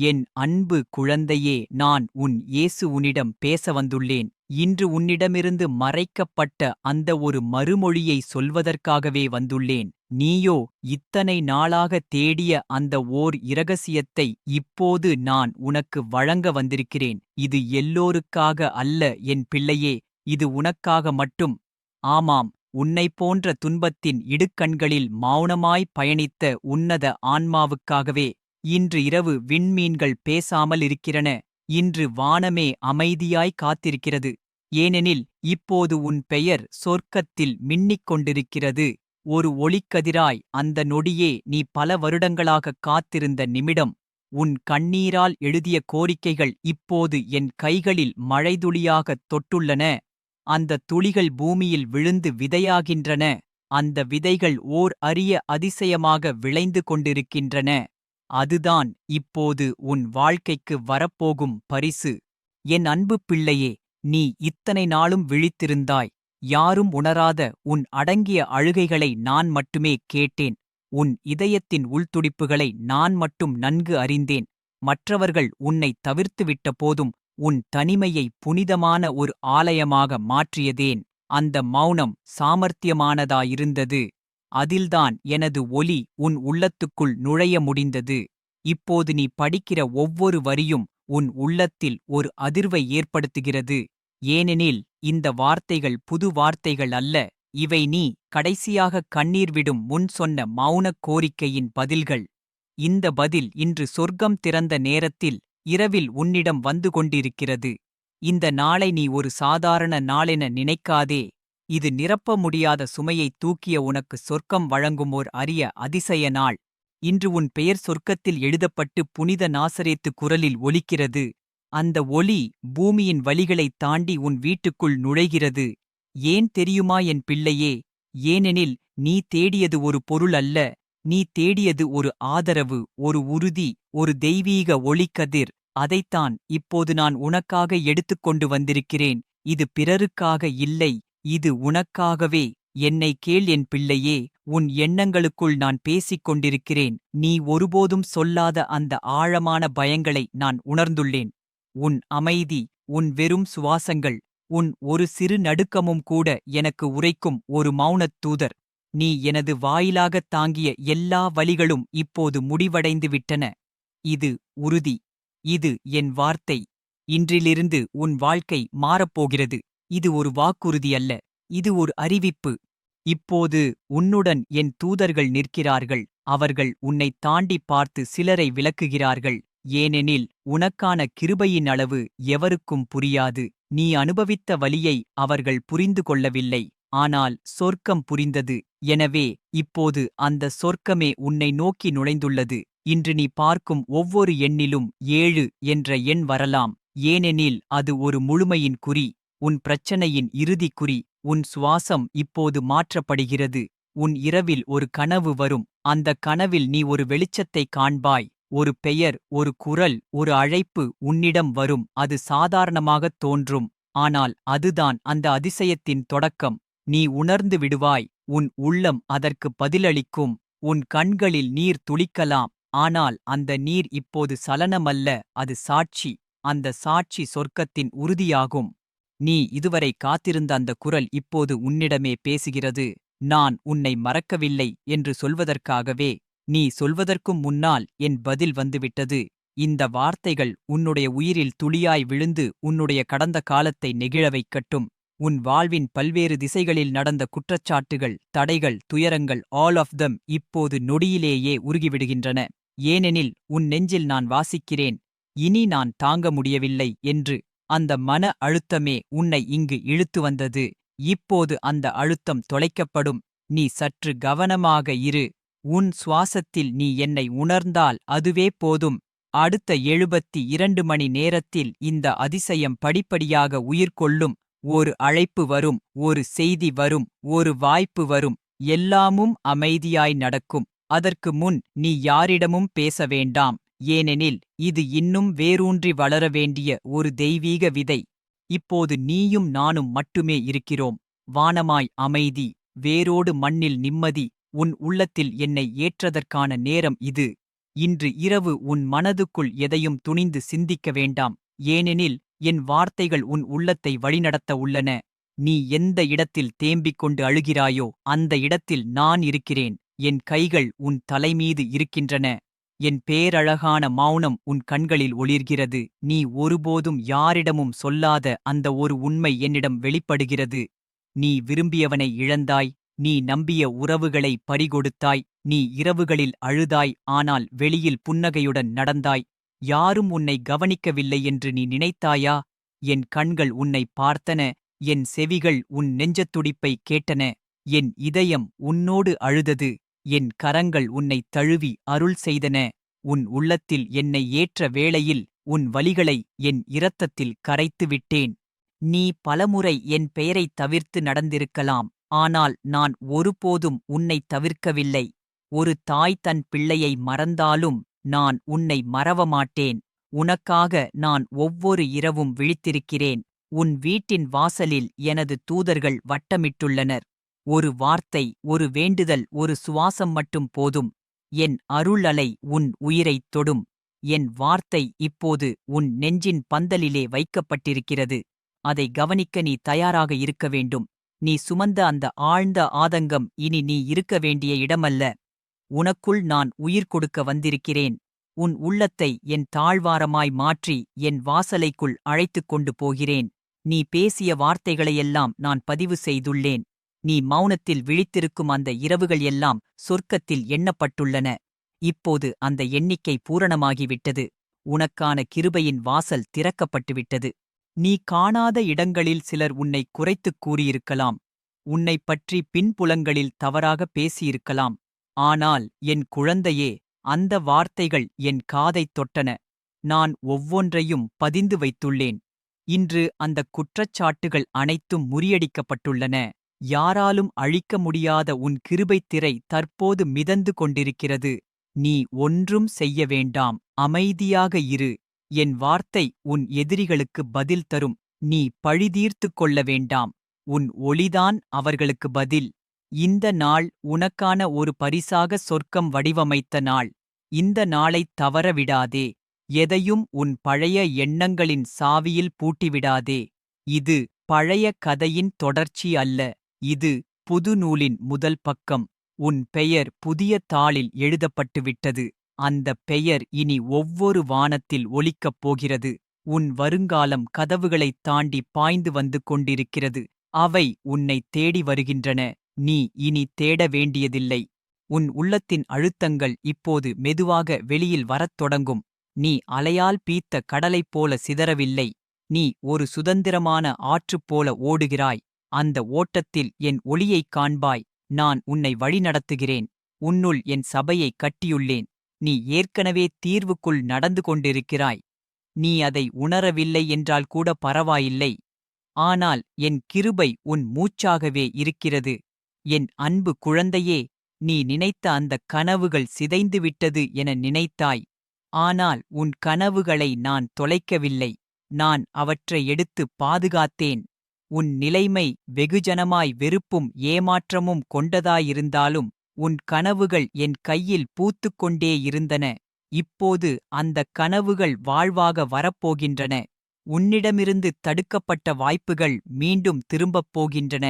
என் அன்பு குழந்தையே நான் உன் இயேசு உன்னிடம் பேச வந்துள்ளேன் இன்று உன்னிடமிருந்து மறைக்கப்பட்ட அந்த ஒரு மறுமொழியை சொல்வதற்காகவே வந்துள்ளேன். நீயோ இத்தனை நாளாக தேடிய அந்த ஓர் இரகசியத்தை இப்போது நான் உனக்கு வழங்க வந்திருக்கிறேன். இது எல்லோருக்காக அல்ல என் பிள்ளையே இது உனக்காக மட்டும். ஆமாம் உன்னைப் போன்ற துன்பத்தின் இடுக்கண்களில் மௌனமாய் பயணித்த உன்னத ஆன்மாவுக்காகவே. இன்று இரவு விண்மீன்கள் பேசாமல் இருக்கிறன. இன்று வானமே அமைதியாய் காத்திருக்கிறது. ஏனெனில் இப்போது உன் பெயர் சொர்க்கத்தில் மின்னிக் கொண்டிருக்கிறது. ஒரு ஒளிக்கதிராய் அந்த நொடியே நீ பல வருடங்களாக காத்திருந்த நிமிடம். உன் கண்ணீரால் எழுதிய கோரிக்கைகள் இப்போது என் கைகளில் மழைதுளியாகத் தொட்டுள்ளன. அந்த துளிகள் பூமியில் விழுந்து விதையாகின்றன. அந்த விதைகள் ஓர் அரிய அதிசயமாக விளைந்து கொண்டிருக்கின்றன. அதுதான் இப்போது உன் வாழ்க்கைக்கு வரப்போகும் பரிசு. என் அன்பு பிள்ளையே நீ இத்தனை நாளும் விழித்திருந்தாய். யாரும் உணராத உன் அடங்கிய அழுகைகளை நான் மட்டுமே கேட்டேன். உன் இதயத்தின் உள்துடிப்புகளை நான் மட்டும் நன்கு அறிந்தேன். மற்றவர்கள் உன்னை தவிர்த்துவிட்ட போதும் உன் தனிமையை புனிதமான ஒரு ஆலயமாக மாற்றியதேன். அந்த மௌனம் சாமர்த்தியமானதாயிருந்தது. அதில்தான் எனது ஒலி உன் உள்ளத்துக்குள் நுழைய முடிந்தது. இப்போது நீ படிக்கிற ஒவ்வொரு வரியும் உன் உள்ளத்தில் ஒரு அதிர்வை ஏற்படுத்துகிறது. ஏனெனில் இந்த வார்த்தைகள் புது வார்த்தைகள் அல்ல. இவை நீ கடைசியாக கண்ணீர் விடும் முன் சொன்ன மௌனக் கோரிக்கையின் பதில்கள். இந்த பதில் இன்று சொர்க்கம் திறந்த நேரத்தில் இரவில் உன்னிடம் வந்து கொண்டிருக்கிறது. இந்த நாளை நீ ஒரு சாதாரண நாளென நினைக்காதே. இது நிரப்ப முடியாத சுமையை தூக்கிய உனக்கு சொர்க்கம் வழங்கும் ஓர் அரிய அதிசய நாள். இன்று உன் பெயர் சொர்க்கத்தில் எழுதப்பட்டு புனித நாசரேத்து குரலில் ஒலிக்கிறது. அந்த ஒலி பூமியின் வழிகளைத் தாண்டி உன் வீட்டுக்குள் நுழைகிறது. ஏன் தெரியுமா என் பிள்ளையே? ஏனெனில் நீ தேடியது ஒரு பொருள் அல்ல. நீ தேடியது ஒரு ஆதரவு ஒரு உறுதி ஒரு தெய்வீக ஒளிக்கதிர். அதைத்தான் இப்போது நான் உனக்காக எடுத்துக்கொண்டு வந்திருக்கிறேன். இது பிறருக்காக இல்லை இது உனக்காகவே. என்னை கேள் என் பிள்ளையே. உன் எண்ணங்களுக்குள் நான் பேசிக் கொண்டிருக்கிறேன். நீ ஒருபோதும் சொல்லாத அந்த ஆழமான பயங்களை நான் உணர்ந்துள்ளேன். உன் அமைதி உன் வெறும் சுவாசங்கள் உன் ஒரு சிறு நடுக்கமும் கூட எனக்கு உரைக்கும் ஒரு மௌனத் தூதர். நீ எனது வாயிலாகத் தாங்கிய எல்லா வழிகளும் இப்போது முடிவடைந்து விட்டன இது உறுதி. இது என் வார்த்தை. இன்றிலிருந்து உன் வாழ்க்கை மாறப்போகிறது. இது ஒரு வாக்குறுதி அல்ல இது ஒரு அறிவிப்பு. இப்போது உன்னுடன் என் தூதர்கள் நிற்கிறார்கள். அவர்கள் உன்னை தாண்டி பார்த்து சிலரை விளக்குகிறார்கள். ஏனெனில் உனக்கான கிருபையின் அளவு எவருக்கும் புரியாது. நீ அனுபவித்த வலியை அவர்கள் புரிந்து கொள்ளவில்லை. ஆனால் சொர்க்கம் புரிந்தது. எனவே இப்போது அந்த சொர்க்கமே உன்னை நோக்கி நுழைந்துள்ளது. இன்று நீ பார்க்கும் ஒவ்வொரு எண்ணிலும் ஏழு என்ற எண் வரலாம். ஏனெனில் அது ஒரு முழுமையின் குறி உன் பிரச்சனையின் இறுதிக் குறி. உன் சுவாசம் இப்போது மாற்றப்படுகிறது. உன் இரவில் ஒரு கனவு வரும். அந்த கனவில் நீ ஒரு வெளிச்சத்தைக் காண்பாய். ஒரு பெயர் ஒரு குரல் ஒரு அழைப்பு உன்னிடம் வரும். அது சாதாரணமாகத் தோன்றும். ஆனால் அதுதான் அந்த அதிசயத்தின் தொடக்கம். நீ உணர்ந்து விடுவாய். உன் உள்ளம் அதற்கு பதிலளிக்கும். உன் கண்களில் நீர் துளிக்கலாம். ஆனால் அந்த நீர் இப்போது சலனமல்ல. அது சாட்சி. அந்த சாட்சி சொர்க்கத்தின் உறுதியாகும். நீ இதுவரை காத்திருந்த அந்த குரல் இப்போது உன்னிடமே பேசுகிறது. நான் உன்னை மறக்கவில்லை என்று சொல்வதற்காகவே நீ சொல்வதற்கும் முன்னால் என் பதில் வந்துவிட்டது. இந்த வார்த்தைகள் உன்னுடைய உயிரில் துளியாய் விழுந்து உன்னுடைய கடந்த காலத்தை நெகிழ வைக்கட்டும். உன் வாழ்வின் பல்வேறு திசைகளில் நடந்த குற்றச்சாட்டுகள் தடைகள் துயரங்கள் ஆல் ஆஃப் தம் இப்போது நொடியிலேயே உருகிவிடுகின்றன. ஏனெனில் உன் நெஞ்சில் நான் வாசிக்கிறேன். இனி நான் தாங்க முடியவில்லை என்று அந்த மன அழுத்தமே உன்னை இங்கு இழுத்து வந்தது. இப்போது அந்த அழுத்தம் தொலைக்கப்படும். நீ சற்று கவனமாக இரு. உன் சுவாசத்தில் நீ என்னை உணர்ந்தால் அதுவே போதும். அடுத்த எழுபத்தி இரண்டு மணி நேரத்தில் இந்த அதிசயம் படிப்படியாக உயிர் கொள்ளும். ஒரு அழைப்பு வரும் ஒரு செய்தி வரும் ஒரு வாய்ப்பு வரும். எல்லாமும் அமைதியாய் நடக்கும். அதற்கு முன் நீ யாரிடமும் பேச வேண்டாம். ஏனெனில் இது இன்னும் வேரூன்றி வளர வேண்டிய ஒரு தெய்வீக விதை. இப்போது நீயும் நானும் மட்டுமே இருக்கிறோம். வானமாய் அமைதி வேரோடு மண்ணில் நிம்மதி உன் உள்ளத்தில் என்னை ஏற்றதற்கான நேரம் இது. இன்று இரவு உன் மனதுக்குள் எதையும் துணிந்து சிந்திக்க வேண்டாம். ஏனெனில் என் வார்த்தைகள் உன் உள்ளத்தை வழிநடத்த உள்ளன. நீ எந்த இடத்தில் தேம்பிக் கொண்டு அழுகிறாயோ அந்த இடத்தில் நான் இருக்கிறேன். என் கைகள் உன் தலைமீது இருக்கின்றன. என் பேரழகான மௌனம் உன் கண்களில் ஒளிர்கிறது. நீ ஒருபோதும் யாரிடமும் சொல்லாத அந்த ஒரு உண்மை என்னிடம் வெளிப்படுகிறது. நீ விரும்பியவனை இழந்தாய். நீ நம்பிய உறவுகளை பறிகொடுத்தாய். நீ இரவுகளில் அழுதாய். ஆனால் வெளியில் புன்னகையுடன் நடந்தாய். யாரும் உன்னை கவனிக்கவில்லை என்று நீ நினைத்தாயா? என் கண்கள் உன்னை பார்த்தன. என் செவிகள் உன் நெஞ்சத்துடிப்பை கேட்டன. என் இதயம் உன்னோடு அழுதது. என் கரங்கள் உன்னை தழுவி அருள் செய்தன. உன் உள்ளத்தில் என்னை ஏற்ற வேளையில் உன் வழிகளை என் இரத்தத்தில் கரைத்து விட்டேன். நீ பலமுறை என் பெயரைத் தவிர்த்து நடந்திருக்கலாம். ஆனால் நான் ஒருபோதும் உன்னை தவிர்க்கவில்லை. ஒரு தாய் தன் பிள்ளையை மறந்தாலும் நான் உன்னை மறவமாட்டேன். உனக்காக நான் ஒவ்வொரு இரவும் விழித்திருக்கிறேன். உன் வீட்டின் வாசலில் எனது தூதர்கள் வட்டமிட்டுள்ளனர். ஒரு வார்த்தை ஒரு வேண்டுதல் ஒரு சுவாசம் மட்டும் போதும். என் அருள் அலை உன் உயிரைத் தொடும். என் வார்த்தை இப்போது உன் நெஞ்சின் பந்தலிலே வைக்கப்பட்டிருக்கிறது. அதை கவனிக்க நீ தயாராக இருக்க வேண்டும். நீ சுமந்த அந்த ஆழ்ந்த ஆதங்கம் இனி நீ இருக்க வேண்டிய இடமல்ல. உனக்குள் நான் உயிர் கொடுக்க வந்திருக்கிறேன். உன் உள்ளத்தை என் தாழ்வாரமாய் மாற்றி என் வாசலைக்குள் அழைத்துக் கொண்டு போகிறேன். நீ பேசிய வார்த்தைகளையெல்லாம் நான் பதிவு செய்துள்ளேன். நீ மௌனத்தில் விழித்திருக்கும் அந்த இரவுகள் எல்லாம் சொர்க்கத்தில் எண்ணப்பட்டுள்ளன. இப்போது அந்த எண்ணிக்கை பூரணமாகிவிட்டது. உனக்கான கிருபையின் வாசல் திறக்கப்பட்டுவிட்டது. நீ காணாத இடங்களில் சிலர் உன்னை குறைத்துக் கூறியிருக்கலாம். உன்னைப் பற்றி பின்புலங்களில் தவறாக பேசியிருக்கலாம். ஆனால் என் குழந்தையே அந்த வார்த்தைகள் என் காதைத் தொட்டன. நான் ஒவ்வொன்றையும் பதிந்து வைத்துள்ளேன். இன்று அந்த குற்றச்சாட்டுகள் அனைத்தும் முறியடிக்கப்பட்டுள்ளன. யாராலும் அழிக்க முடியாத உன் கிருபைத் திரை தற்போது மிதந்து கொண்டிருக்கிறது. நீ ஒன்றும் செய்ய வேண்டாம். அமைதியாக இரு. என் வார்த்தை உன் எதிரிகளுக்கு பதில் தரும். நீ பழிதீர்த்து கொள்ள வேண்டாம். உன் ஒளிதான் அவர்களுக்கு பதில். இந்த நாள் உனக்கான ஒரு பரிசாக சொர்க்கம் வடிவமைத்த நாள். இந்த நாளைத் தவறவிடாதே எதையும் உன் பழைய எண்ணங்களின் சாவியில் பூட்டிவிடாதே. இது பழைய கதையின் தொடர்ச்சி அல்ல. இது புது நூலின் முதல் பக்கம். உன் பெயர் புதிய தாளில் எழுதப்பட்டுவிட்டது. அந்தப் பெயர் இனி ஒவ்வொரு வானத்தில் ஒலிக்கப் போகிறது. உன் வருங்காலம் கதவுகளைத் தாண்டி பாய்ந்து வந்து கொண்டிருக்கிறது. அவை உன்னை தேடி வருகின்றன. நீ இனி தேட வேண்டியதில்லை. உன் உள்ளத்தின் அழுத்தங்கள் இப்போது மெதுவாக வெளியில் வரத் தொடங்கும். நீ அலையால் பீத்த கடலைப் போல சிதறவில்லை. நீ ஒரு சுதந்திரமான ஆற்றுப் போல ஓடுகிறாய். அந்த ஓட்டத்தில் என் ஒளியைக் காண்பாய் நான் உன்னை வழிநடத்துகிறேன் உன்னுள் என் சபையை கட்டியுள்ளேன் நீ ஏற்கனவே தீர்வுக்குள் நடந்து கொண்டிருக்கிறாய் நீ அதை உணரவில்லை என்றால் கூட பரவாயில்லை ஆனால் என் கிருபை உன் மூச்சாகவே இருக்கிறது என் அன்பு குழந்தையே நீ நினைத்த அந்த கனவுகள் சிதைந்துவிட்டது என நினைத்தாய் ஆனால் உன் கனவுகளை நான் தொலைக்கவில்லை நான் அவற்றை எடுத்து பாதுகாத்தேன். உன் நிலைமை வெகுஜனமாய் வெறுப்பும் ஏமாற்றமும் கொண்டதாயிருந்தாலும் உன் கனவுகள் என் கையில் பூத்துக் கொண்டே இருந்தன. இப்போது அந்தக் கனவுகள் வாழ்வாக வரப்போகின்றன. உன்னிடமிருந்து தடுக்கப்பட்ட வாய்ப்புகள் மீண்டும் திரும்பப் போகின்றன.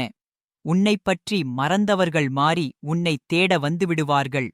உன்னைப் பற்றி மறந்தவர்கள் மாறி உன்னை தேட வந்துவிடுவார்கள்.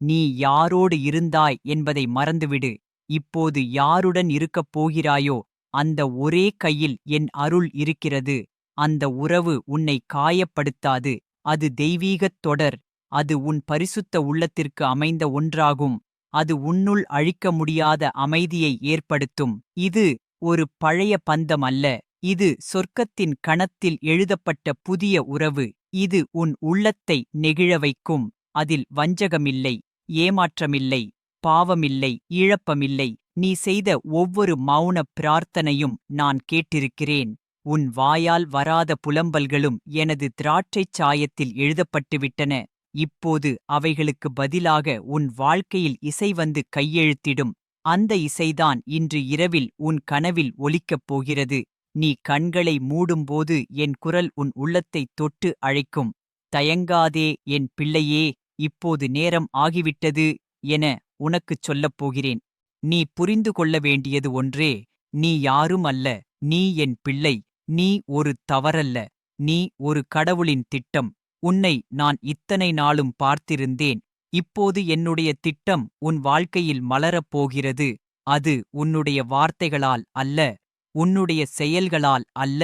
நீ யாரோடு இருந்தாய் என்பதை மறந்துவிடு. இப்போது யாருடன் இருக்கப் போகிறாயோ அந்த ஒரே கையில் என் அருள் இருக்கிறது. அந்த உறவு உன்னை காயப்படுத்தாது. அது தெய்வீகத் தொடர். அது உன் பரிசுத்த உள்ளத்திற்கு அமைந்த ஒன்றாகும். அது உன்னுள் அழிக்க முடியாத அமைதியை ஏற்படுத்தும். இது ஒரு பழைய பந்தம் அல்ல. இது சொர்க்கத்தின் கணத்தில் எழுதப்பட்ட புதிய உறவு. இது உன் உள்ளத்தை நெகிழ வைக்கும். அதில் வஞ்சகமில்லை ஏமாற்றமில்லை பாவமில்லை இழப்பமில்லை. நீ செய்த ஒவ்வொரு மௌன பிரார்த்தனையும் நான் கேட்டிருக்கிறேன். உன் வாயால் வராத புலம்பல்களும் எனது திராட்சைச் சாயத்தில் எழுதப்பட்டுவிட்டன. இப்போது அவைகளுக்கு பதிலாக உன் வாழ்க்கையில் இசை வந்து கையெழுத்திடும். அந்த இசைதான் இன்று இரவில் உன் கனவில் ஒலிக்கப் போகிறது. நீ கண்களை மூடும்போது என் குரல் உன் உள்ளத்தைத் தொட்டு அழைக்கும். தயங்காதே என் பிள்ளையே இப்போது நேரம் ஆகிவிட்டது என உனக்குச் சொல்லப் போகிறேன். நீ புரிந்து கொள்ள வேண்டியது ஒன்றே நீ யாரும் அல்ல நீ என் பிள்ளை. நீ ஒரு தவறல்ல நீ ஒரு கடவுளின் திட்டம். உன்னை நான் இத்தனை நாளும் பார்த்திருந்தேன். இப்போது என்னுடைய திட்டம் உன் வாழ்க்கையில் மலரப் போகிறது. அது உன்னுடைய வார்த்தைகளால் அல்ல உன்னுடைய செயல்களால் அல்ல.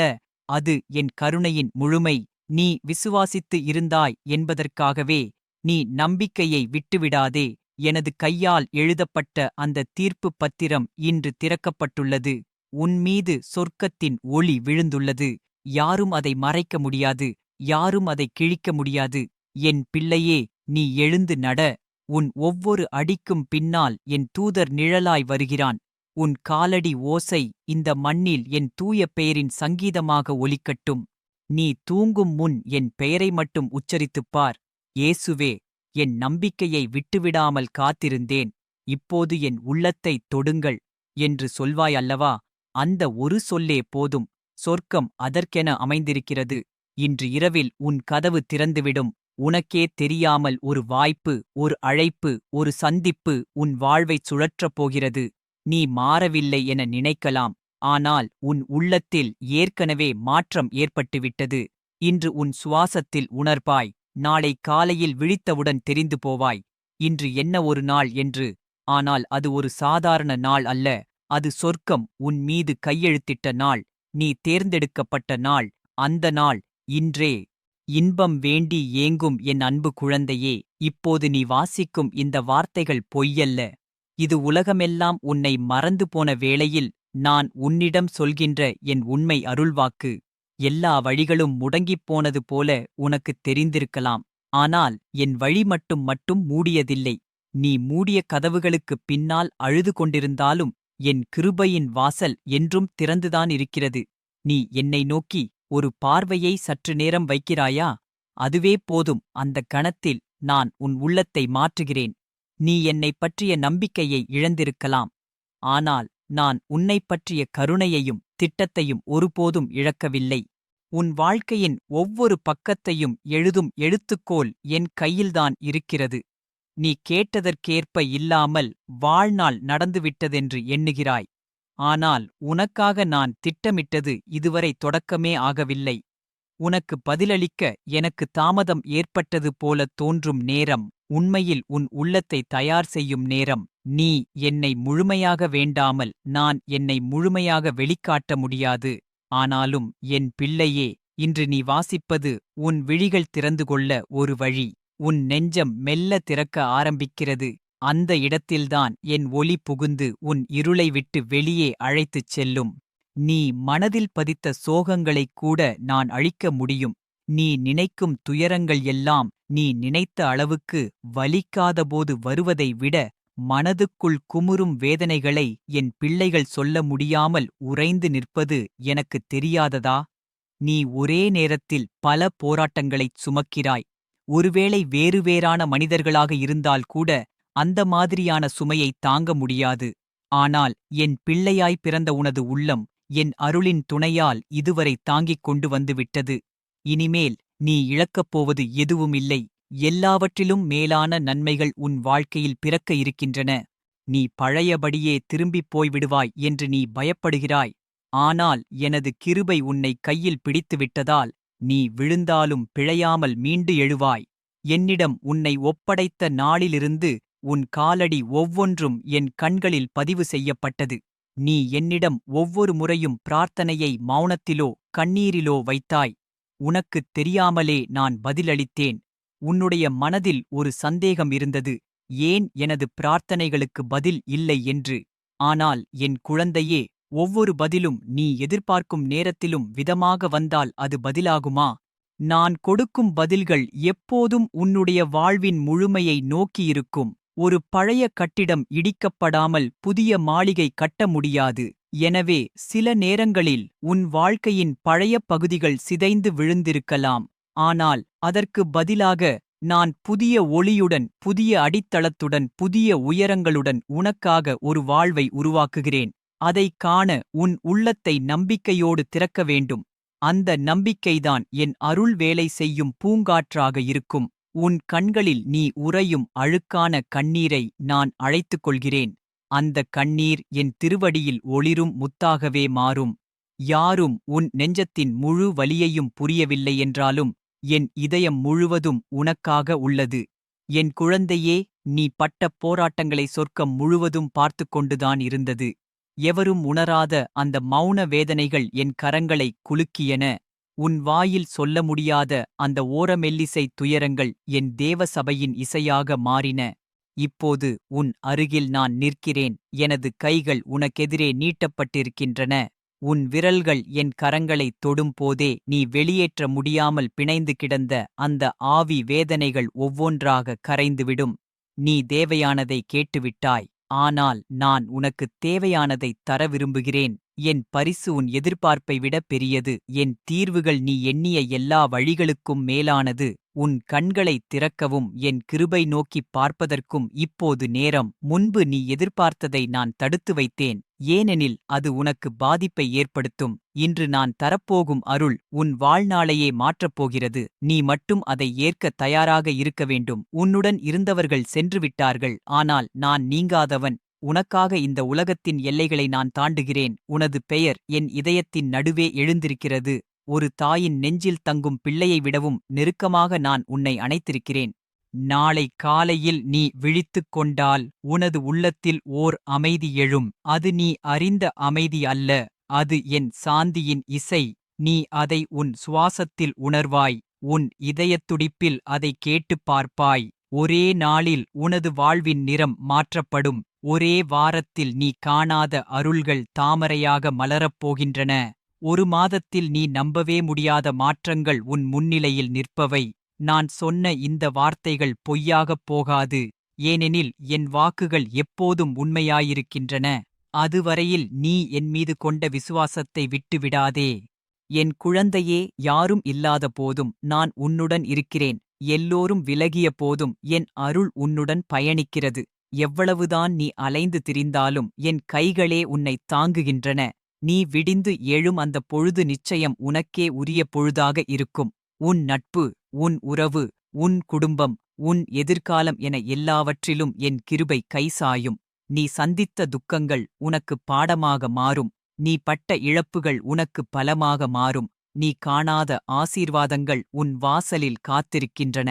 அது என் கருணையின் முழுமை. நீ விசுவாசித்து இருந்தாய் என்பதற்காகவே நீ நம்பிக்கையை விட்டுவிடாதே. எனது கையால் எழுதப்பட்ட அந்த தீர்ப்புப் பத்திரம் இன்று திறக்கப்பட்டுள்ளது. உன்மீது சொர்க்கத்தின் ஒளி விழுந்துள்ளது. யாரும் அதை மறைக்க முடியாது. யாரும் அதை கிழிக்க முடியாது. என் பிள்ளையே நீ எழுந்து நட. உன் ஒவ்வொரு அடிக்கும் பின்னால் என் தூதர் நிழலாய் வருகிறான். உன் காலடி ஓசை இந்த மண்ணில் என் தூய பெயரின் சங்கீதமாக ஒலிக்கட்டும். நீ தூங்கும் முன் என் பெயரை மட்டும் உச்சரித்துப் பார். இயேசுவே என் நம்பிக்கையை விட்டுவிடாமல் காத்திருந்தேன். இப்போது என் உள்ளத்தைத் தொடுங்கள் என்று சொல்வாய் அல்லவா? அந்த ஒரு சொல்லே போதும் சொர்க்கம் அதற்கென அமைந்திருக்கிறது. இன்று இரவில் உன் கதவு திறந்துவிடும். உனக்கே தெரியாமல் ஒரு வாய்ப்பு ஒரு அழைப்பு ஒரு சந்திப்பு உன் வாழ்வைச் சுழற்றப் போகிறது. நீ மாறவில்லை என நினைக்கலாம். ஆனால் உன் உள்ளத்தில் ஏற்கனவே மாற்றம் ஏற்பட்டுவிட்டது. இன்று உன் சுவாசத்தில் உணர்ப்பாய் நாளை காலையில் விழித்தவுடன் தெரிந்து போவாய். இன்று என்ன ஒரு நாள் என்று. ஆனால் அது ஒரு சாதாரண நாள் அல்ல. அது சொர்க்கம் உன் மீது கையெழுத்திட்ட நாள் நீ தேர்ந்தெடுக்கப்பட்ட நாள் அந்த நாள் இன்றே. இன்பம் வேண்டி ஏங்கும் என் அன்பு குழந்தையே இப்போது நீ வாசிக்கும் இந்த வார்த்தைகள் பொய்யல்ல. இது உலகமெல்லாம் உன்னை மறந்து போன வேளையில் நான் உன்னிடம் சொல்கின்ற என் உண்மை அருள்வாக்கு. எல்லா வழிகளும் முடங்கிப் போனது போல உனக்குத் தெரிந்திருக்கலாம். ஆனால் என் வழி மட்டும் மட்டும் மூடியதில்லை. நீ மூடிய கதவுகளுக்குப் பின்னால் அழுது கொண்டிருந்தாலும் என் கிருபையின் வாசல் என்றும் திறந்துதான் இருக்கிறது. நீ என்னை நோக்கி ஒரு பார்வையை சற்று நேரம் வைக்கிறாயா? அதுவே போதும் அந்த கணத்தில் நான் உன் உள்ளத்தை மாற்றுகிறேன். நீ என்னைப் பற்றிய நம்பிக்கையை இழந்திருக்கலாம். ஆனால் நான் உன்னைப் பற்றிய கருணையையும் திட்டத்தையும் ஒருபோதும் இழக்கவில்லை. உன் வாழ்க்கையின் ஒவ்வொரு பக்கத்தையும் எழுதும் எழுத்துக்கோல் என் கையில்தான் இருக்கிறது. நீ கேட்டதற்கேற்ப இல்லாமல் வாழ்நாள் நடந்துவிட்டதென்று எண்ணுகிறாய். ஆனால் உனக்காக நான் திட்டமிட்டது இதுவரை தொடக்கமே ஆகவில்லை. உனக்கு பதிலளிக்க எனக்கு தாமதம் ஏற்பட்டது போல தோன்றும் நேரம் உண்மையில் உன் உள்ளத்தை தயார் செய்யும் நேரம். நீ என்னை முழுமையாக வேண்டாமல் நான் என்னை முழுமையாக வெளிக்காட்ட முடியாது. ஆனாலும் என் பிள்ளையே இன்று நீ வாசிப்பது உன் விழிகள் திறந்து கொள்ள ஒரு வழி. உன் நெஞ்சம் மெல்ல திறக்க ஆரம்பிக்கிறது. அந்த இடத்தில்தான் என் ஒளி புகுந்து உன் இருளை விட்டு வெளியே அழைத்துச் செல்லும். நீ மனதில் பதித்த சோகங்களைக் கூட நான் அழிக்க முடியும். நீ நினைக்கும் துயரங்கள் எல்லாம் நீ நினைத்த அளவுக்கு வலிக்காதபோது வருவதை விட மனதுக்குள் குமுறும் வேதனைகளை என் பிள்ளைகள் சொல்ல முடியாமல் உறைந்து நிற்பது எனக்குத் தெரியாததா? நீ ஒரே நேரத்தில் பல போராட்டங்களைச் சுமக்கிறாய். ஒருவேளை வேறு வேறான மனிதர்களாக இருந்தால் கூட அந்த மாதிரியான சுமையை தாங்க முடியாது. ஆனால் என் பிள்ளையாய் பிறந்த உனது உள்ளம் என் அருளின் துணையால் இதுவரை தாங்கிக் கொண்டு வந்துவிட்டது. இனிமேல் நீ இழக்கப் போவது எதுவுமில்லை. எல்லாவற்றிலும் மேலான நன்மைகள் உன் வாழ்க்கையில் பிறக்க இருக்கின்றன. நீ பழையபடியே திரும்பிப் போய்விடுவாய் என்று நீ பயப்படுகிறாய். ஆனால் எனது கிருபை உன்னை கையில் பிடித்துவிட்டதால் நீ விழுந்தாலும் பிழையாமல் மீண்டு எழுவாய். என்னிடம் உன்னை ஒப்படைத்த நாளிலிருந்து உன் காலடி ஒவ்வொன்றும் என் கண்களில் பதிவு செய்யப்பட்டது. நீ என்னிடம் ஒவ்வொரு முறையும் பிரார்த்தனையை மௌனத்திலோ கண்ணீரிலோ வைத்தாய். உனக்குத் தெரியாமலே நான் பதிலளித்தேன். உன்னுடைய மனதில் ஒரு சந்தேகம் இருந்தது. ஏன் எனது பிரார்த்தனைகளுக்கு பதில் இல்லை என்று. ஆனால் என் குழந்தையே ஒவ்வொரு பதிலும் நீ எதிர்பார்க்கும் நேரத்திலும் விதமாக வந்தால் அது பதிலாகுமா? நான் கொடுக்கும் பதில்கள் எப்போதும் உன்னுடைய வாழ்வின் முழுமையை நோக்கியிருக்கும் ஒரு பழைய கட்டிடம் இடிக்கப்படாமல் புதிய மாளிகை கட்ட முடியாது. எனவே சில நேரங்களில் உன் வாழ்க்கையின் பழைய பகுதிகள் சிதைந்து விழுந்திருக்கலாம். ஆனால் அதற்கு பதிலாக நான் புதிய ஒளியுடன் புதிய அடித்தளத்துடன் புதிய உயரங்களுடன் உனக்காக ஒரு வாழ்வை உருவாக்குகிறேன். அதைக் காண உன் உள்ளத்தை நம்பிக்கையோடு திறக்க வேண்டும். அந்த நம்பிக்கைதான் என் அருள் வேலை செய்யும் பூங்காற்றாக இருக்கும். உன் கண்களில் நீ உறையும் அழுக்கான கண்ணீரை நான் அழைத்துக் கொள்கிறேன். அந்த கண்ணீர் என் திருவடியில் ஒளிரும் முத்தாகவே மாறும். யாரும் உன் நெஞ்சத்தின் முழு வலியையும் புரியவில்லை என்றாலும் என் இதயம் முழுவதும் உனக்காக உள்ளது. என் குழந்தையே நீ பட்ட போராட்டங்களை சொர்க்கம் முழுவதும் பார்த்து கொண்டுதான் இருந்தது. எவரும் உணராத அந்த மௌன வேதனைகள் என் கரங்களை குலுக்கியன. உன் வாயில் சொல்ல முடியாத அந்த ஓரமெல்லிசை துயரங்கள் என் தேவசபையின் இசையாக மாறின. இப்போது உன் அருகில் நான் நிற்கிறேன். எனது கைகள் உனக்கெதிரே நீட்டப்பட்டிருக்கின்றன. உன் விரல்கள் என் கரங்களைத் தொடும்போதே நீ வெளியேற்ற முடியாமல் பிணைந்து கிடந்த அந்த ஆவி வேதனைகள் ஒவ்வொன்றாக கரைந்துவிடும். நீ தேவையானதை கேட்டுவிட்டாய். ஆனால் நான் உனக்குத் தேவையானதைத் தர விரும்புகிறேன். என் பரிசு உன் எதிர்பார்ப்பை விட பெரியது. என் தீர்வுகள் நீ எண்ணிய எல்லா வழிகளுக்கும் மேலானது. உன் கண்களைத் திறக்கவும் என் கிருபை நோக்கிப் பார்ப்பதற்கும் இப்போது நேரம். முன்பு நீ எதிர்பார்த்ததை நான் தடுத்து வைத்தேன். ஏனெனில் அது உனக்கு பாதிப்பை ஏற்படுத்தும். இன்று நான் தரப்போகும் அருள் உன் வாழ்நாளையே மாற்றப் போகிறது நீ மட்டும் அதை ஏற்க தயாராக இருக்க வேண்டும். உன்னுடன் இருந்தவர்கள் சென்றுவிட்டார்கள். ஆனால் நான் நீங்காதவன். உனக்காக இந்த உலகத்தின் எல்லைகளை நான் தாண்டுகிறேன். உனது பெயர் என் இதயத்தின் நடுவே எழுந்திருக்கிறது. ஒரு தாயின் நெஞ்சில் தங்கும் பிள்ளையை விடவும் நெருக்கமாக நான் உன்னை அணைத்திருக்கிறேன். நாளை காலையில் நீ விழித்துக் கொண்டால் உனது உள்ளத்தில் ஓர் அமைதி எழும். அது நீ அறிந்த அமைதி அல்ல அது என் சாந்தியின் இசை. நீ அதை உன் சுவாசத்தில் உணர்வாய் உன் இதயத்துடிப்பில் அதை கேட்டுப் பார்ப்பாய். ஒரே நாளில் உனது வாழ்வின் நிறம் மாற்றப்படும். ஒரே வாரத்தில் நீ காணாத அருள்கள் தாமரையாக மலரப் போகின்றன. ஒரு மாதத்தில் நீ நம்பவே முடியாத மாற்றங்கள் உன் முன்னிலையில் நிற்பவை. நான் சொன்ன இந்த வார்த்தைகள் பொய்யாகப் போகாது. ஏனெனில் என் வாக்குகள் எப்போதும் உண்மையாயிருக்கின்றன. அதுவரையில் நீ என் மீது கொண்ட விசுவாசத்தை விட்டுவிடாதே. என் குழந்தையே யாரும் இல்லாத போதும் நான் உன்னுடன் இருக்கிறேன். எல்லோரும் விலகிய போதும் என் அருள் உன்னுடன் பயணிக்கிறது. எவ்வளவுதான் நீ அலைந்து திரிந்தாலும் என் கைகளே உன்னைத் தாங்குகின்றன. நீ விடிந்து எழும் அந்த பொழுது நிச்சயம் உனக்கே உரிய பொழுதாக இருக்கும். உன் நட்பு உன் உறவு உன் குடும்பம் உன் எதிர்காலம் என எல்லாவற்றிலும் என் கிருபை கைசாயும் நீ சந்தித்த துக்கங்கள் உனக்கு பாடமாக மாறும். நீ பட்ட இழப்புகள் உனக்கு பலமாக மாறும். நீ காணாத ஆசீர்வாதங்கள் உன் வாசலில் காத்திருக்கின்றன.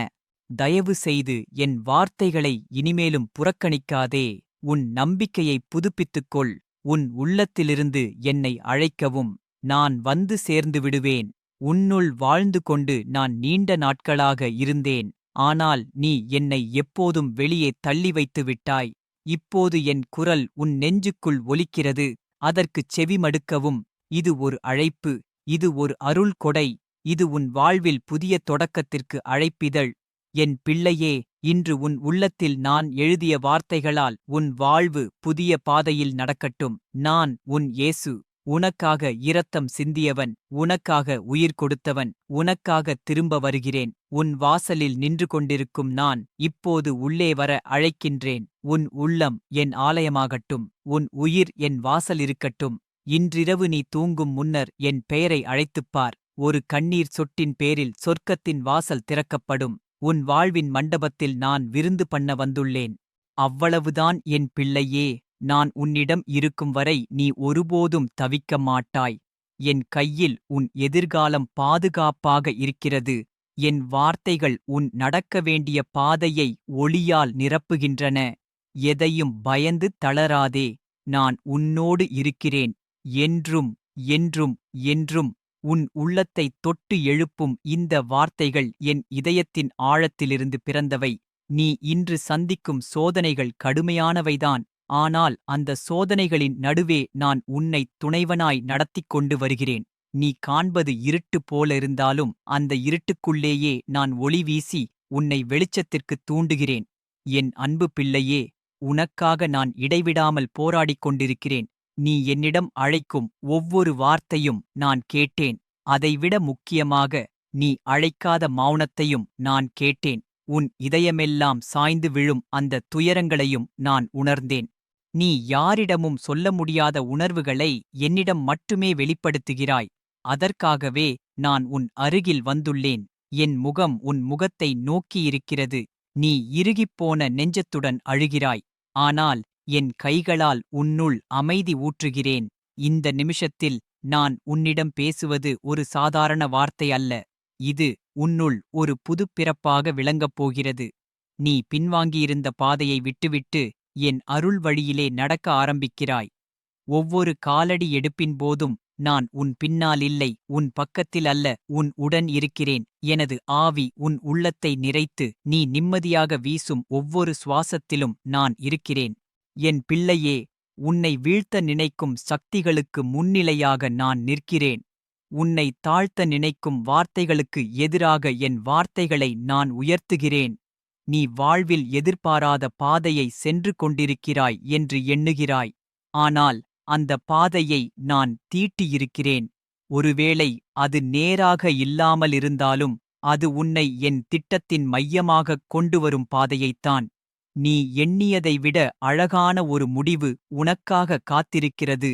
தயவு செய்து என் வார்த்தைகளை இனிமேலும் புறக்கணிக்காதே. உன் நம்பிக்கையை புதுப்பித்துக்கொள். உன் உள்ளத்திலிருந்து என்னை அழைக்கவும். நான் வந்து சேர்ந்து விடுவேன். உன்னுள் வாழ்ந்து கொண்டு நான் நீண்ட நாட்களாக இருந்தேன். ஆனால் நீ என்னை எப்போதும் வெளியே தள்ளி வைத்து விட்டாய். இப்போது என் குரல் உன் நெஞ்சுக்குள் ஒலிக்கிறது. அதற்குச் செவிமடுக்கவும் இது ஒரு அழைப்பு. இது ஒரு அருள் கொடை. இது உன் வாழ்வில் புதிய தொடக்கத்திற்கு அழைப்பிதழ். என் பிள்ளையே இன்று உன் உள்ளத்தில் நான் எழுதிய வார்த்தைகளால் உன் வாழ்வு புதிய பாதையில் நடக்கட்டும். நான் உன் இயேசு உனக்காக இரத்தம் சிந்தியவன் உனக்காக உயிர் கொடுத்தவன் உனக்காக திரும்ப வருகிறேன். உன் வாசலில் நின்று கொண்டிருக்கும் நான் இப்போது உள்ளே வர அழைக்கின்றேன். உன் உள்ளம் என் ஆலயமாகட்டும் உன் உயிர் என் வாசல் இருக்கட்டும். இன்றிரவு நீ தூங்கும் முன்னர் என் பெயரை அழைத்துப்பார் ஒரு கண்ணீர் சொட்டின் பேரில் சொர்க்கத்தின் வாசல் திறக்கப்படும். உன் வாழ்வின் மண்டபத்தில் நான் விருந்து பண்ண வந்துள்ளேன். அவ்வளவுதான் என் பிள்ளையே நான் உன்னிடம் இருக்கும் வரை நீ ஒருபோதும் தவிக்க மாட்டாய். என் கையில் உன் எதிர்காலம் பாதுகாப்பாக இருக்கிறது. என் வார்த்தைகள் உன் நடக்க வேண்டிய பாதையை ஒளியால் நிரப்புகின்றன. எதையும் பயந்து தளராதே நான் உன்னோடு இருக்கிறேன். என்றும் என்றும் என்றும் உன் உள்ளத்தைத் தொட்டு எழுப்பும் இந்த வார்த்தைகள் என் இதயத்தின் ஆழத்திலிருந்து பிறந்தவை. நீ இன்று சந்திக்கும் சோதனைகள் கடுமையானவைதான். ஆனால் அந்த சோதனைகளின் நடுவே நான் உன்னை துணைவனாய் நடத்திக் கொண்டு வருகிறேன். நீ காண்பது இருட்டு போலிருந்தாலும் அந்த இருட்டுக்குள்ளேயே நான் ஒளி வீசி உன்னை வெளிச்சத்திற்குத் தூண்டுகிறேன். என் அன்பு பிள்ளையே உனக்காக நான் இடைவிடாமல் போராடிக் கொண்டிருக்கிறேன். நீ என்னிடம் அழைக்கும் ஒவ்வொரு வார்த்தையும் நான் கேட்டேன். அதைவிட முக்கியமாக நீ அழைக்காத மௌனத்தையும் நான் கேட்டேன். உன் இதயமெல்லாம் சாய்ந்து விழும் அந்த துயரங்களையும் நான் உணர்ந்தேன். நீ யாரிடமும் சொல்ல முடியாத உணர்வுகளை என்னிடம் மட்டுமே வெளிப்படுத்துகிறாய். அதற்காகவே நான் உன் அருகில் வந்துள்ளேன். என் முகம் உன் முகத்தை நோக்கியிருக்கிறது. நீ இறுகிப்போன நெஞ்சத்துடன் அழுகிறாய். ஆனால் என் கைகளால் உன்னுள் அமைதி ஊற்றுகிறேன். இந்த நிமிஷத்தில் நான் உன்னிடம் பேசுவது ஒரு சாதாரண வார்த்தை அல்ல. இது உன்னுள் ஒரு புதுப் பிறப்பாக விளங்கப் போகிறது. நீ பின்வாங்கியிருந்த பாதையை விட்டுவிட்டு என் அருள் வழியிலே நடக்க ஆரம்பிக்கிறாய். ஒவ்வொரு காலடி எடுப்பின் போதும் நான் உன் பின்னால் இல்லை உன் பக்கத்தில் அல்ல உன் உடன் இருக்கிறேன். எனது ஆவி உன் உள்ளத்தை நிறைத்து நீ நிம்மதியாக வீசும் ஒவ்வொரு சுவாசத்திலும் நான் இருக்கிறேன். என் பிள்ளையே உன்னை வீழ்த்த நினைக்கும் சக்திகளுக்கு முன்னிலையாக நான் நிற்கிறேன். உன்னை தாழ்த்த நினைக்கும் வார்த்தைகளுக்கு எதிராக என் வார்த்தைகளை நான் உயர்த்துகிறேன். நீ வாழ்வில் எதிர்பாராத பாதையை சென்று கொண்டிருக்கிறாய் என்று எண்ணுகிறாய். ஆனால் அந்த பாதையை நான் தீட்டியிருக்கிறேன். ஒருவேளை அது நேராக இல்லாமலிருந்தாலும் அது உன்னை என் திட்டத்தின் மையமாகக் கொண்டுவரும் பாதையைத்தான். நீ எண்ணியதை விட அழகான ஒரு முடிவு உனக்காக காத்திருக்கிறது.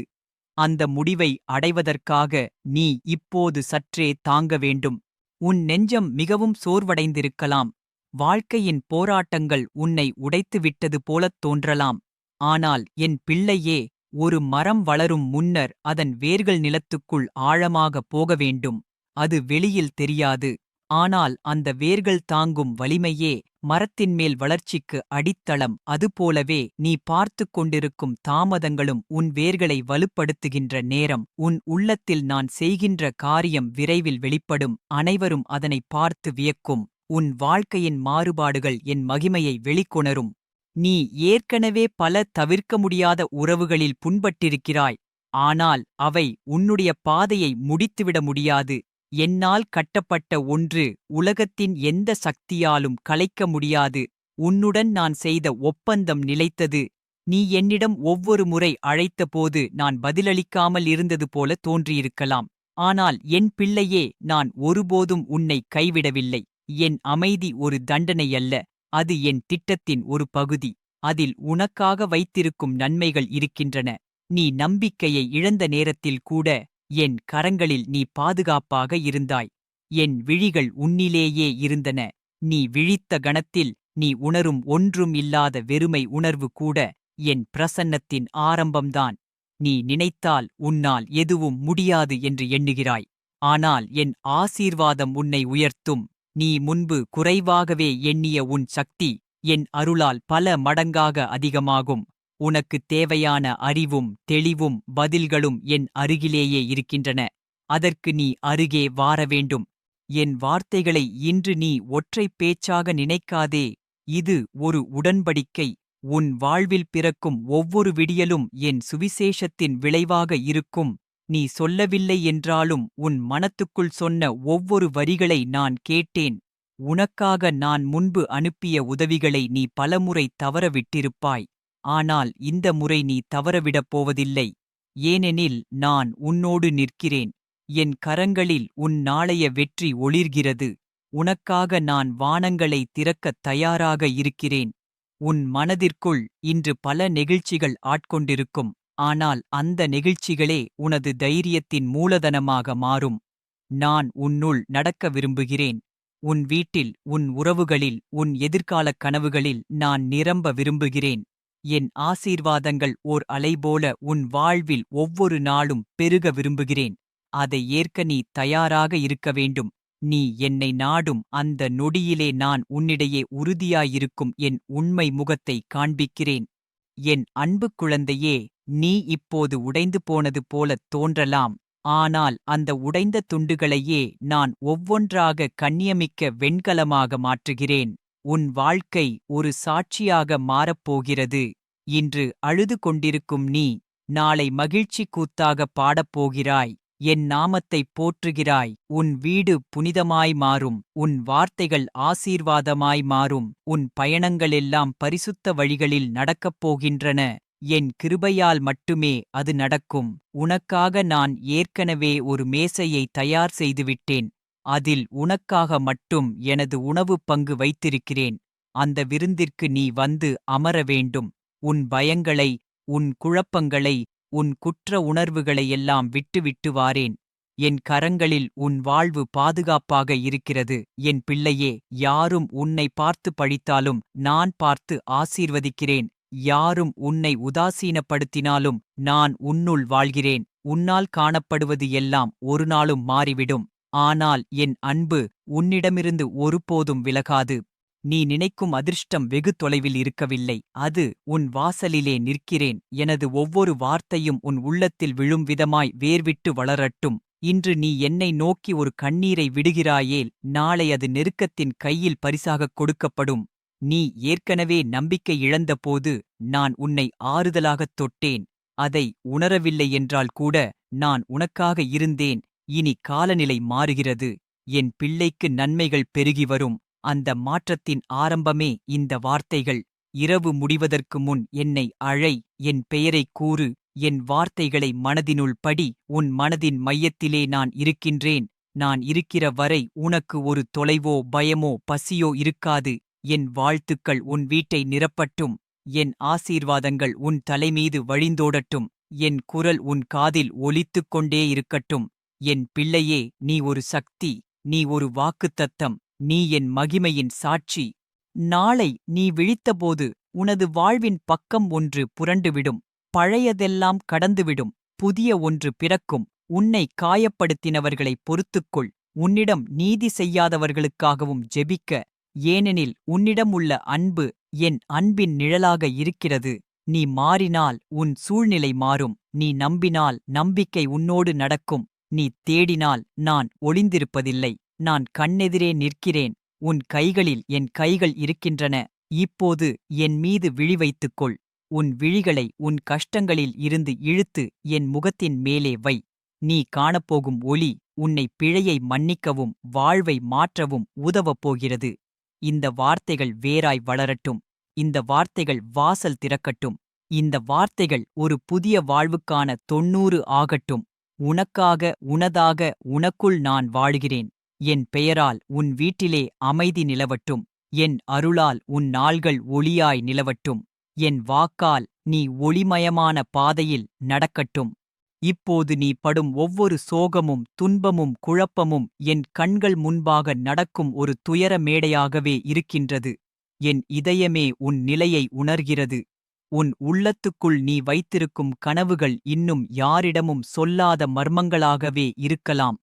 அந்த முடிவை அடைவதற்காக நீ இப்போது சற்றே தாங்க வேண்டும். உன் நெஞ்சம் மிகவும் சோர்வடைந்திருக்கலாம். வாழ்க்கையின் போராட்டங்கள் உன்னை உடைத்துவிட்டது போலத் தோன்றலாம். ஆனால் என் பிள்ளையே ஒரு மரம் வளரும் முன்னர் அதன் வேர்கள் நிலத்துக்குள் ஆழமாக போக வேண்டும். அது வெளியில் தெரியாது. ஆனால் அந்த வேர்கள் தாங்கும் வலிமையே மரத்தின் மேல் வளர்ச்சிக்கு அடித்தளம். அதுபோலவே நீ பார்த்துக் கொண்டிருக்கும் தாமதங்களும் உன் வேர்களை வலுப்படுத்துகின்ற நேரம். உன் உள்ளத்தில் நான் செய்கின்ற காரியம் விரைவில் வெளிப்படும். அனைவரும் அதனை பார்த்து வியக்கும். உன் வாழ்க்கையின் மாறுபாடுகள் என் மகிமையை வெளிக்கொணரும். நீ ஏற்கனவே பல தவிர்க்க முடியாத உறவுகளில் புண்பட்டிருக்கிறாய். ஆனால் அவை உன்னுடைய பாதையை முடித்துவிட முடியாது. என்னால் கட்டப்பட்ட ஒன்று உலகத்தின் எந்த சக்தியாலும் கலைக்க முடியாது. உன்னுடன் நான் செய்த ஒப்பந்தம் நிலைத்தது. நீ என்னிடம் ஒவ்வொரு முறை அழைத்தபோது நான் பதிலளிக்காமல் இருந்தது போல தோன்றியிருக்கலாம். ஆனால் என் பிள்ளையே நான் ஒருபோதும் உன்னை கைவிடவில்லை. என் அமைதி ஒரு தண்டனையல்ல. அது என் திட்டத்தின் ஒரு பகுதி. அதில் உனக்காக வைத்திருக்கும் நன்மைகள் இருக்கின்றன. நீ நம்பிக்கையை இழந்த நேரத்தில் கூட என் கரங்களில் நீ பாதுகாப்பாக இருந்தாய். என் விழிகள் உன்னிலேயே இருந்தன. நீ விழித்த கணத்தில் நீ உணரும் ஒன்றும் இல்லாத வெறுமை உணர்வு கூட என் பிரசன்னத்தின் ஆரம்பம்தான். நீ நினைத்தால் உன்னால் எதுவும் முடியாது என்று எண்ணுகிறாய். ஆனால் என் ஆசீர்வாதம் உன்னை உயர்த்தும். நீ முன்பு குறைவாகவே எண்ணிய உன் சக்தி என் அருளால் பல மடங்காக அதிகமாகும். உனக்குத் தேவையான அறிவும் தெளிவும் பதில்களும் என் அருகிலேயே இருக்கின்றன. அதற்கு நீ அருகே வார வேண்டும் என் வார்த்தைகளை இன்று நீ ஒற்றைப் பேச்சாக நினைக்காதே. இது ஒரு உடன்படிக்கை. உன் வாழ்வில் பிறக்கும் ஒவ்வொரு விடியலும் என் சுவிசேஷத்தின் விளைவாக இருக்கும். நீ சொல்லவில்லை என்றாலும் உன் மனத்துக்குள் சொன்ன ஒவ்வொரு வரிகளை நான் கேட்டேன். உனக்காக நான் முன்பு அனுப்பிய உதவிகளை நீ பலமுறை தவறவிட்டிருப்பாய். ஆனால் இந்த முறை நீ தவறவிடப் போவதில்லை. ஏனெனில் நான் உன்னோடு நிற்கிறேன். என் கரங்களில் உன் நாளைய வெற்றி ஒளிர்கிறது. உனக்காக நான் வானங்களை திறக்கத் தயாராக இருக்கிறேன். உன் மனதிற்குள் இன்று பல நெகிழ்ச்சிகள் ஆட்கொண்டிருக்கும். ஆனால் அந்த நெகிழ்ச்சிகளே உனது தைரியத்தின் மூலதனமாக மாறும். நான் உன்னுள் நடக்க விரும்புகிறேன். உன் வீட்டில் உன் உறவுகளில் உன் எதிர்காலக் கனவுகளில் நான் நிரம்ப விரும்புகிறேன். என் ஆசீர்வாதங்கள் ஓர் அலைபோல உன் வாழ்வில் ஒவ்வொரு நாளும் பெருக விரும்புகிறேன். அதை ஏற்க நீ தயாராக இருக்க வேண்டும். நீ என்னை நாடும் அந்த நொடியிலே நான் உன்னிடையே உறுதியாயிருக்கும் என் உண்மை முகத்தை காண்பிக்கிறேன். என் அன்பு குழந்தையே நீ இப்போது உடைந்து போனது போலத் தோன்றலாம். ஆனால் அந்த உடைந்த துண்டுகளையே நான் ஒவ்வொன்றாக கண்ணியமிக்க வெண்கலமாக மாற்றுகிறேன். உன் வாழ்க்கை ஒரு சாட்சியாக மாறப்போகிறது இன்று அழுது கொண்டிருக்கும் நீ நாளை மகிழ்ச்சி கூத்தாகப் பாடப்போகிறாய் என் நாமத்தைப் போற்றுகிறாய். உன் வீடு புனிதமாய் மாறும். உன் வார்த்தைகள் ஆசீர்வாதமாய் மாறும். உன் பயணங்களெல்லாம் பரிசுத்த வழிகளில் நடக்கப் போகின்றன. என் கிருபையால் மட்டுமே அது நடக்கும். உனக்காக நான் ஏற்கனவே ஒரு மேசையை தயார் செய்துவிட்டேன். அதில் உனக்காக மட்டும் எனது உணவுப் பங்கு வைத்திருக்கிறேன். அந்த விருந்திற்கு நீ வந்து அமர வேண்டும். உன் பயங்களை உன் குழப்பங்களை உன் குற்ற உணர்வுகளையெல்லாம் விட்டுவிட்டு வாரேன். என் கரங்களில் உன் வாழ்வு பாதுகாப்பாக இருக்கிறது. என் பிள்ளையே யாரும் உன்னை பார்த்து பழித்தாலும் நான் பார்த்து ஆசீர்வதிக்கிறேன். யாரும் உன்னை உதாசீனப்படுத்தினாலும் நான் உன்னுள் வாழ்கிறேன். உன்னால் காணப்படுவது எல்லாம் ஒரு நாளும் மாறிவிடும். ஆனால் என் அன்பு உன்னிடமிருந்து ஒருபோதும் விலகாது. நீ நினைக்கும் அதிர்ஷ்டம் வெகு தொலைவில் இருக்கவில்லை. அது உன் வாசலிலே நிற்கிறேன். எனது ஒவ்வொரு வார்த்தையும் உன் உள்ளத்தில் விழும் விதமாய் வேர்விட்டு வளரட்டும். இன்று நீ என்னை நோக்கி ஒரு கண்ணீரை விடுகிறாயேல் நாளை அது நெருக்கத்தின் கையில் பரிசாகக் கொடுக்கப்படும். நீ ஏற்கனவே நம்பிக்கை இழந்தபோது நான் உன்னை ஆறுதலாகத் தொட்டேன். அதை உணரவில்லை என்றால் கூட நான் உனக்காக இருந்தேன். இனி காலநிலை மாறுகிறது. என் பிள்ளைக்கு நன்மைகள் பெருகி வரும். அந்த மாற்றத்தின் ஆரம்பமே இந்த வார்த்தைகள். இரவு முடிவதற்கு முன் என்னை அழை என் பெயரைக் கூறு என் வார்த்தைகளை மனதினுள் படி உன் மனதின் மையத்திலே நான் இருக்கின்றேன். நான் இருக்கிற வரை உனக்கு ஒரு தொலைவோ பயமோ பசியோ இருக்காது. என் வாழ்த்துக்கள் உன் வீட்டை நிரப்பட்டும். என் ஆசீர்வாதங்கள் உன் தலைமீது வழிந்தோடட்டும். என் குரல் உன் காதில் ஒலித்துக் கொண்டே இருக்கட்டும். என் பிள்ளையே நீ ஒரு சக்தி நீ ஒரு வாக்குத்தத்தம் நீ என் மகிமையின் சாட்சி. நாளை நீ விழித்தபோது உனது வாழ்வின் பக்கம் ஒன்று புரண்டுவிடும் பழையதெல்லாம் கடந்துவிடும் புதிய ஒன்று பிறக்கும். உன்னை காயப்படுத்தினவர்களைப் பொறுத்துக்கொள் உன்னிடம் நீதி செய்யாதவர்களுக்காகவும் ஜெபிக்க. ஏனெனில் உன்னிடம் உள்ள அன்பு என் அன்பின் நிழலாக இருக்கிறது. நீ மாறினால் உன் சூழ்நிலை மாறும் நீ நம்பினால் நம்பிக்கை உன்னோடு நடக்கும். நீ தேடினால் நான் ஒளிந்திருப்பதில்லை. நான் கண்ணெதிரே நிற்கிறேன். உன் கைகளில் என் கைகள் இருக்கின்றன. இப்போது என் மீது விழி வைத்துக்கொள். உன் விழிகளை உன் கஷ்டங்களில் இருந்து இழுத்து என் முகத்தின் மேலே வை. நீ காணப்போகும் ஒளி உன்னை பிழையை மன்னிக்கவும் வாழ்வை மாற்றவும் உதவப் போகிறது. இந்த வார்த்தைகள் வேராய் வளரட்டும். இந்த வார்த்தைகள் வாசல் திறக்கட்டும். இந்த வார்த்தைகள் ஒரு புதிய வாழ்வுக்கான தொன்னூறு ஆகட்டும். உனக்காக உனதாக உனக்குள் நான் வாழ்கிறேன். என் பெயரால் உன் வீட்டிலே அமைதி நிலவட்டும். என் அருளால் உன் நாள்கள் ஒளியாய் நிலவட்டும். என் வாக்கால் நீ ஒளிமயமான பாதையில் நடக்கட்டும். இப்போது நீ படும் ஒவ்வொரு சோகமும் துன்பமும் குழப்பமும் என் கண்கள் முன்பாக நடக்கும் ஒரு துயர மேடையாகவே இருக்கின்றது. என் இதயமே உன் நிலையை உணர்கிறது. உன் உள்ளத்துக்குள் நீ வைத்திருக்கும் கனவுகள் இன்னும் யாரிடமும் சொல்லாத மர்மங்களாகவே இருக்கலாம்.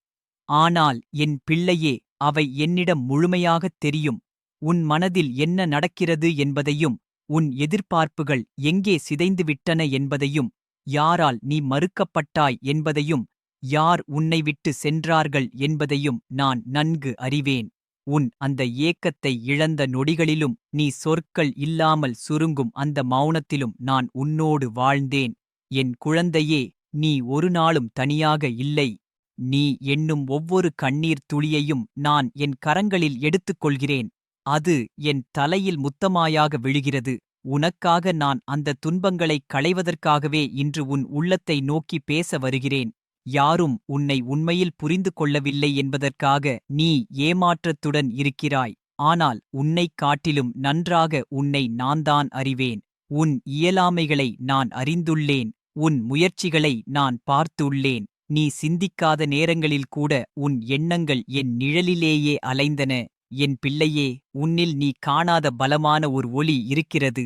ஆனால் என் பிள்ளையே அவை என்னிடம் முழுமையாகத் தெரியும். உன் மனதில் என்ன நடக்கிறது என்பதையும் உன் எதிர்பார்ப்புகள் எங்கே சிதைந்துவிட்டன என்பதையும் யாரால் நீ மறுக்கப்பட்டாய் என்பதையும் யார் உன்னை விட்டு சென்றார்கள் என்பதையும் நான் நன்கு அறிவேன். உன் அந்த ஏக்கத்தை இழந்த நொடிகளிலும் நீ சொற்கள் இல்லாமல் சுருங்கும் அந்த மௌனத்திலும் நான் உன்னோடு வாழ்ந்தேன். என் குழந்தையே நீ ஒரு நாளும் தனியாக இல்லை. நீ என்னும் ஒவ்வொரு கண்ணீர் துளியையும் நான் என் கரங்களில் எடுத்துக்கொள்கிறேன். அது என் தலையில் முத்தமாயாக விழுகிறது. உனக்காக நான் அந்த துன்பங்களைக் களைவதற்காகவே இன்று உன் உள்ளத்தை நோக்கி பேச வருகிறேன். யாரும் உன்னை உண்மையில் புரிந்து கொள்ளவில்லை என்பதற்காக நீ ஏமாற்றத்துடன் இருக்கிறாய். ஆனால் உன்னைக் காட்டிலும் நன்றாக உன்னை நான்தான் அறிவேன். உன் இயலாமைகளை நான் அறிந்துள்ளேன். உன் முயற்சிகளை நான் பார்த்துள்ளேன். நீ சிந்திக்காத நேரங்களில் கூட உன் எண்ணங்கள் என் நிழலிலேயே அலைந்தன. என் பிள்ளையே உன்னில் நீ காணாத பலமான ஒரு ஒளி இருக்கிறது.